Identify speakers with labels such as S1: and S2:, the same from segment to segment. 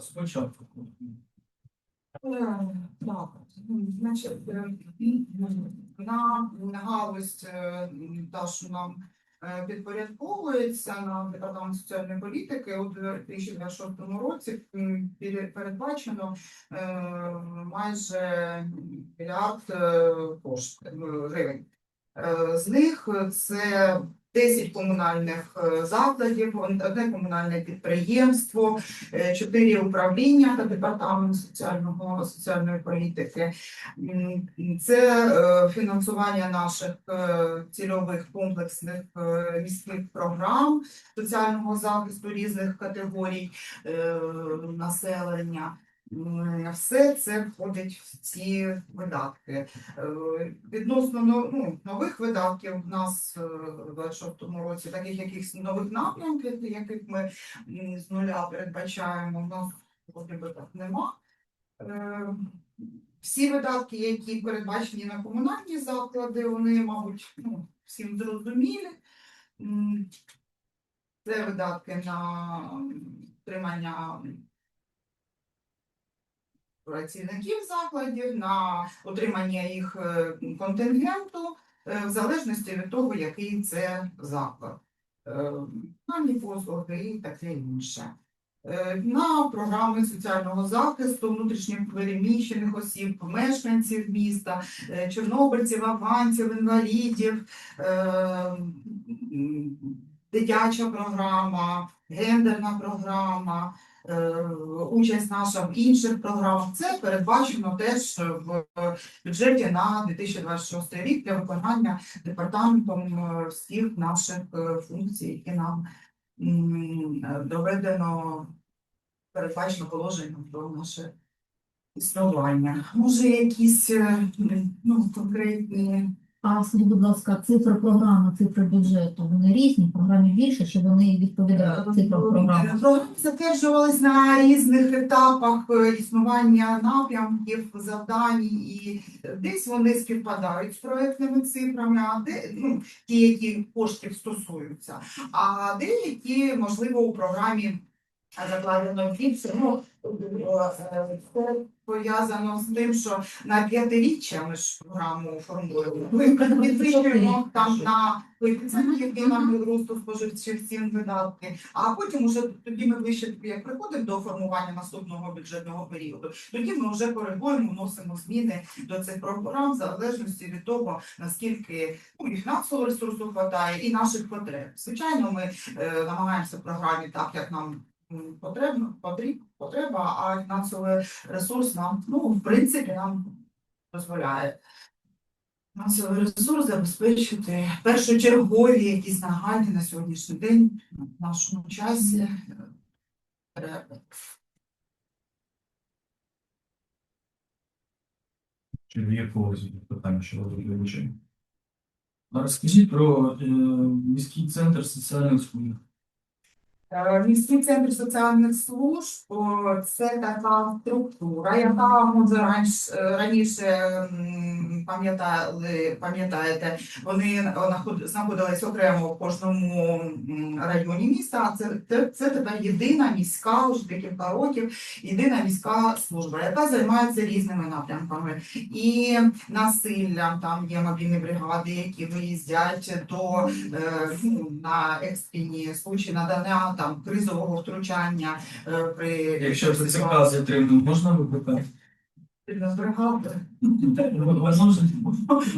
S1: Спочатку.
S2: Е, Так, ну, значить, е, на галузь е, та, що нам підпорядковується на департамент соціальної політики у 2026 році передбачено майже мільярд коштів гривень. З них це 10 комунальних е, закладів, одне комунальне підприємство, е, чотири управління та департамент соціального соціальної політики. Це е, фінансування наших е, цільових комплексних е, міських програм соціального захисту різних категорій е, населення. М, Все це входить в ці видатки. Е, Відносно ну, нових видатків в нас е, в 26-му році, таких якихось нових напрямків, яких ми з нуля передбачаємо, в нас вроді так нема. Е, Всі видатки, які передбачені на комунальні заклади, вони, мабуть, ну, всім зрозумілі. Це видатки на утримання працівників закладів, на отримання їх е, контингенту, е, в залежності від того, який це заклад. Е, Комунальні послуги і таке інше. Е, На програми соціального захисту внутрішньо переміщених осіб, мешканців міста, е, чорнобильців, афганців, інвалідів, е, дитяча програма, гендерна програма, е, участь наша в інших програмах. Це передбачено теж в бюджеті на 2026 рік для виконання департаментом е, всіх наших е, функцій, які нам е, доведено передбачено положенням про наше існування. Може, якісь е, ну, конкретні
S3: А скажіть, будь ласка, цифри програми, цифри бюджету, вони різні, програмі більше, чи вони відповідають цифрам програми?
S2: Е, Програми затверджувались на різних етапах е, існування напрямків, завдань, і десь вони співпадають з проектними цифрами, а де ну, ті, які коштів стосуються, а деякі, можливо, у програмі закладено більше. Ну, е, пов'язано з тим, що на п'ятиріччя ми ж програму формуємо. Ми підвищуємо там на який нам росту споживчих цін видатки, а потім уже тоді ми ближче як приходимо до формування наступного бюджетного періоду. Тоді ми вже коригуємо, вносимо зміни до цих програм в залежності від того, наскільки ну, і фінансового ресурсу вистачає, і наших потреб. Звичайно, ми е, намагаємося в програмі так, як нам м, потрібно, потреба, а фінансовий ресурс нам, ну, в принципі, нам дозволяє. Фінансовий ресурс забезпечити першочергові якісь нагальні на сьогоднішній день в нашому часі. потреби.
S1: Чи є когось питання щодо вивчення? А розкажіть про е, міський центр соціальних служб.
S2: Е, Міський центр соціальних служб це така структура, яка може раніше, раніше пам'ятали, пам'ятаєте, вони наход- знаходились окремо в кожному районі міста. Це, це, це тепер єдина міська вже декілька років, єдина міська служба, яка займається різними напрямками. І насиллям там є мобільні бригади, які виїздять до е, ну, на екстрені случаї надання там кризового втручання е, при
S1: Якщо це цікаво можна викликати?
S2: бригади.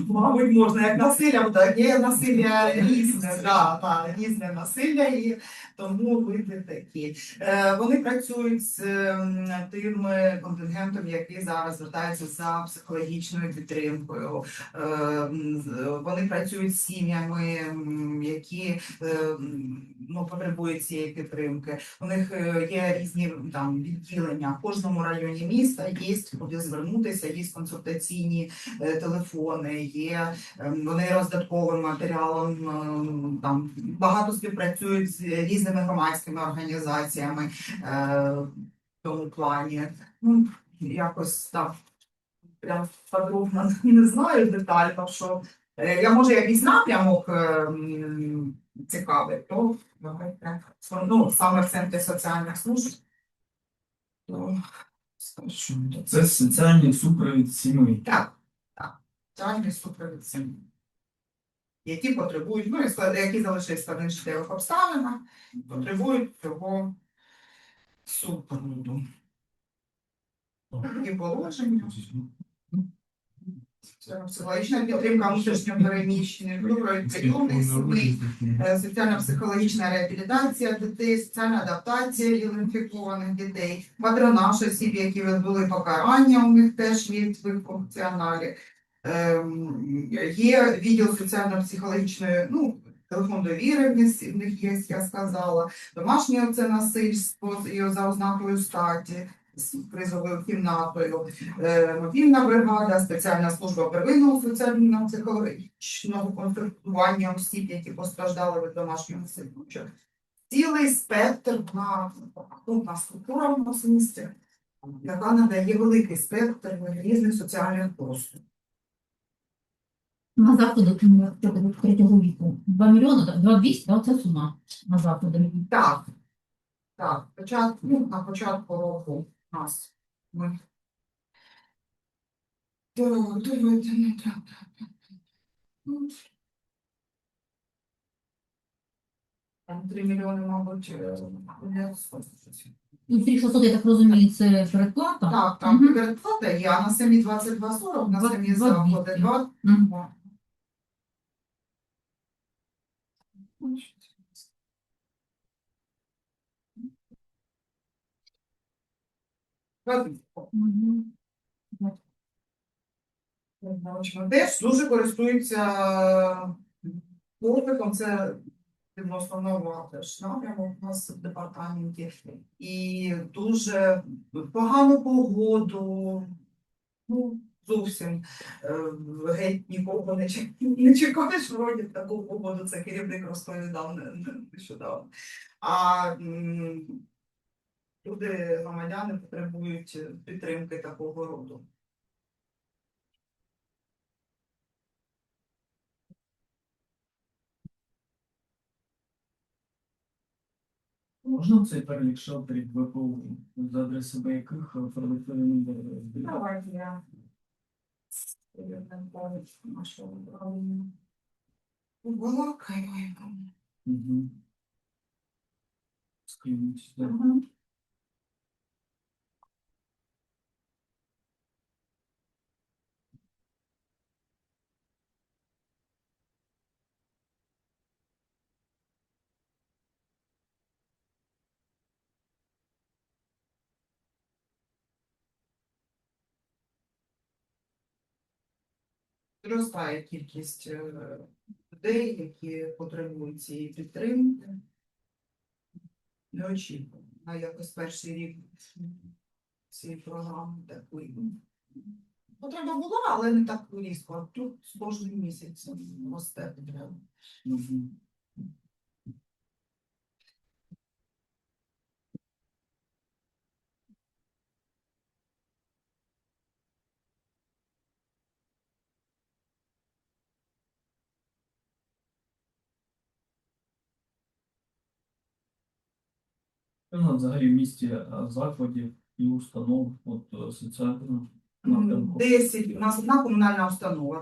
S2: Мабуть, можна як насилля, так є насилля різне, да, та, різне насилля, і тому види такі. Е, вони працюють з ем, тим контингентом, який зараз звертається за психологічною підтримкою. Е, вони працюють з сім'ями, які е, ну, потребують цієї підтримки. У них е, є різні там відділення в кожному районі міста. Є куди звернутися, є консультаційні е, телефони, є ем, вони роздатковим матеріалом ем, там багато співпрацюють з різними громадськими організаціями е, в тому плані. Ну, якось так прям подробно не знаю детально, що е, я може якийсь напрямок ем, цікавий, то давайте ну, саме в центрі соціальних служб. то.
S1: Це соціальний супровід сімей.
S2: Так, так. Соціальний супровід сім'ї. Які потребують, ну, які залишилися в життєвих обставинах, потребують цього супроводу. І положення. Психологічна підтримка внутрішньопереміщених, прийомних сімей, соціально-психологічна реабілітація дітей, соціальна адаптація інфікованих дітей, патронаж осіб, які відбули покарання, у них теж є цих функціоналі. Ем, Є відділ соціально-психологічної, ну, телефон довіри в них в них є, я сказала, домашнє це насильство за ознакою статі, з призовою кімнатою, е, мобільна бригада, спеціальна служба первинного соціально-психологічного консультування осіб, які постраждали від домашнього насильства. Цілий спектр на, на структура в місті, яка надає великий спектр різних соціальних послуг.
S3: На заходи третього віку. 2 мільйони, 2 200, да, це сума на заходи.
S2: Так, так, початку, на початку року нас ми. Так, давайте не так. Ну, Там 3 мільйони, мабуть, е, не сходиться.
S3: І 3600, я так розумію, це передплата?
S2: Так, там
S3: Мгм.
S2: передплата є, а на самі 22,40, на
S3: Два-
S2: самі
S3: два
S2: заходи 2.
S3: Мгм. Мгм.
S2: Теж дуже користуються попитом. Це відносно нова теж напрямок у нас в департаменті. І дуже погану погоду. Ну, зовсім е, геть нікого не, не чекаєш вроді таку погоду. Це керівник розповідав не- не- нещодавно. А люди, громадяни потребують підтримки такого роду.
S1: Можна цей перелік шелтерів ВПУ, за адресами яких е, продуктивні буде?
S2: Давайте я нашого управління. Балакаємо.
S1: Угу. Скинуть. да.
S2: Зростає кількість е, людей, які потребують цієї підтримки. Не очікуємо на якось перший рік цієї програми такої. Потреба була, але не так різко. Тут з кожним місяцем росте потреба.
S1: Ну, взагалі в місті е, закладів і установ от е, соціального напрямку.
S2: 10, у нас одна комунальна установа,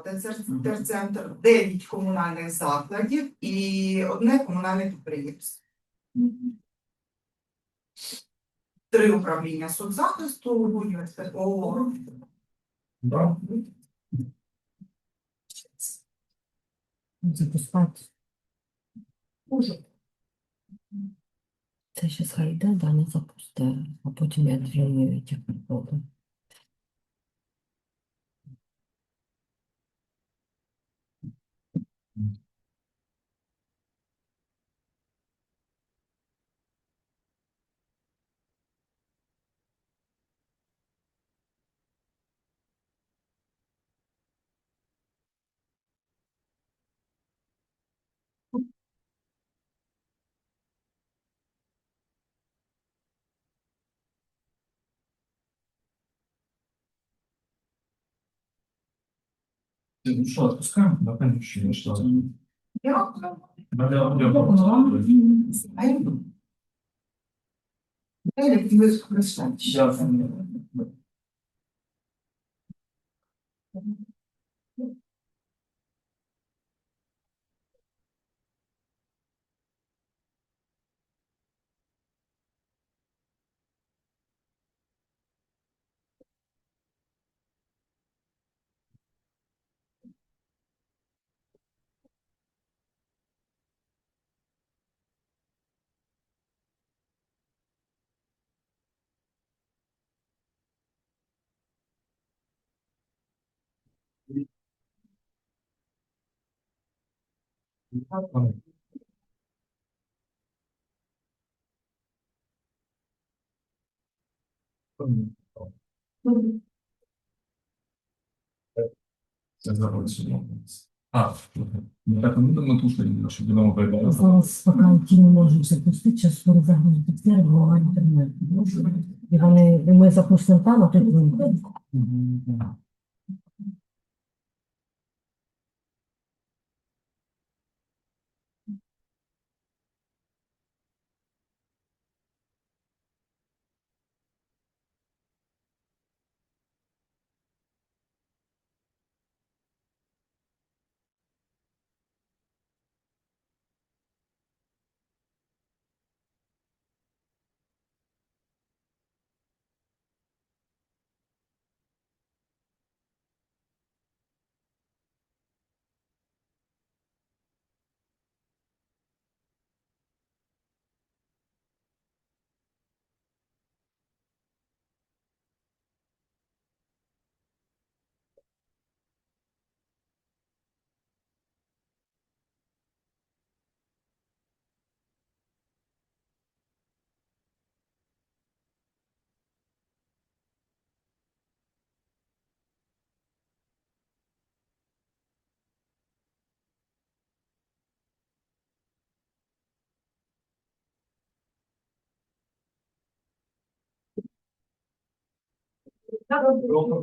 S2: терцентр, 9 комунальних закладів і одне комунальне підприємство. Три управління соцзахисту, університет ООО.
S1: Да.
S4: Запускати.
S2: Може.
S4: Це ще хай йде, да, не запусте, а потім я дві ті
S1: Ну что, отпускаем? Да, конечно, що.
S2: Я
S1: Дякую.
S3: Дякую
S1: так ми будемо тушити, щоб будемо передавати.
S4: Зараз поки ті не можуть запустити, зараз скоро загрузити все, була інтернет. І вони, і ми запустимо там, а тут ви.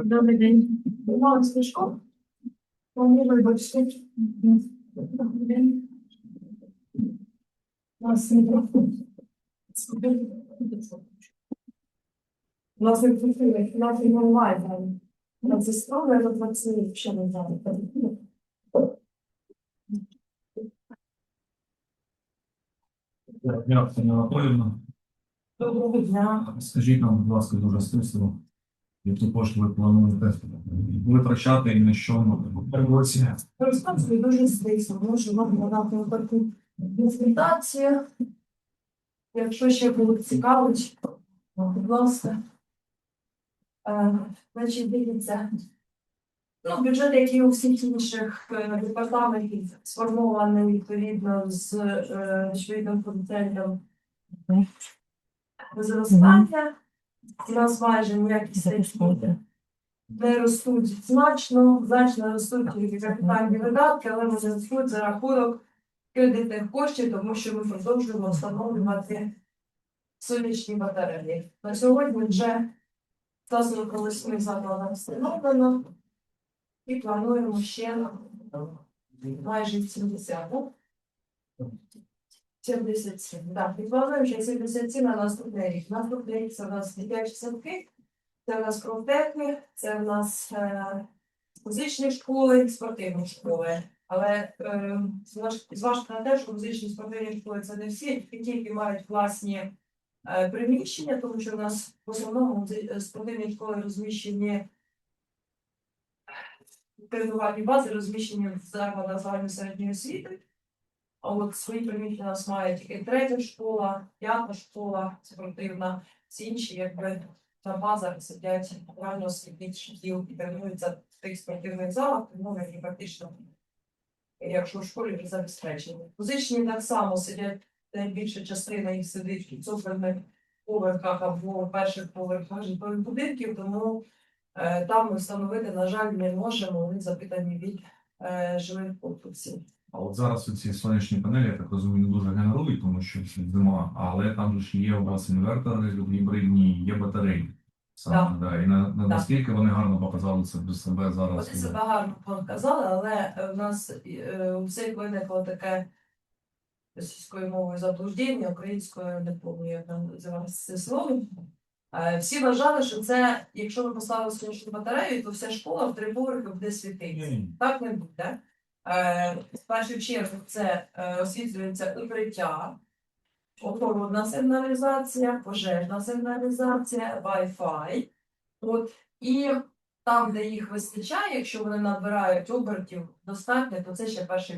S3: Добрий день. Мала Стешко. Пані вибачте. Добрий день. Вас мікрофон.
S5: У нас у нас не онлайн. там. На це справа, я ще не знаю.
S1: Дякую, Анатоліївна.
S5: Доброго дня.
S1: Скажіть нам, будь ласка, дуже стисло, які кошти ви плануєте витрачати і на що ми році?
S5: Розказую дуже стисло, можу вам надати таку презентацію. Якщо ще було цікавить, будь ласка. Е, Значить, дивіться. Ну, бюджет, як і у всіх інших е, департаментів, сформований відповідно з е, відповідним коефіцієнтом зростання. У нас майже ніякі не ростуть значно, значно ростуть тільки капітальні видатки, але вони ростуть за рахунок кредитних коштів, тому що ми продовжуємо встановлювати сонячні батареї. На сьогодні вже 148 закладах встановлено і плануємо ще майже 70. Ну, 77, так, плануємо ще 77 на наступний рік. Наступний рік це у нас дитячі садки, це в нас профтехи, це в нас е, музичні школи, спортивні школи. Але е, зваж- зважте на те, що музичні спортивні школи це не всі, тільки мають власні е, приміщення, тому що в нас в основному е, спортивні школи розміщені тренувальні бази розміщені в закладах загальної середньої освіти. От свої у нас має тільки третя школа, п'ята школа спортивна, всі інші, якби на базах сидять реально слідить шкіл і тренуються в тих спортивних залах, тому які практично, якщо в школі вже забезпечені. Музичні так само сидять, найбільша частина їх сидить в циферних поверхах або перших поверхах житлових будинків, тому е, там ми встановити, на жаль, не можемо, вони запитані від е, жилих комплексів.
S1: А от зараз ці сонячні панелі, я так розумію, не дуже генерують, тому що це зима, але там ж є у вас інвертори гібридні, є батареї. Саме, да. І на, на, наскільки вони гарно показали себе себе зараз.
S5: Вони себе гарно показали, але е, в нас е, у всіх виникло таке російською мовою заблуждення, українською не пам'ятаю, як там називалося це слово. Е, Всі вважали, що це, якщо ви поставили сонячну батарею, то вся школа в три поверхи буде світитися. Так не буде. Е, В першу чергу це е, освітлюється укриття, охоронна сигналізація, пожежна сигналізація, Wi-Fi. От, і там, де їх вистачає, якщо вони набирають обертів достатньо, то це ще перший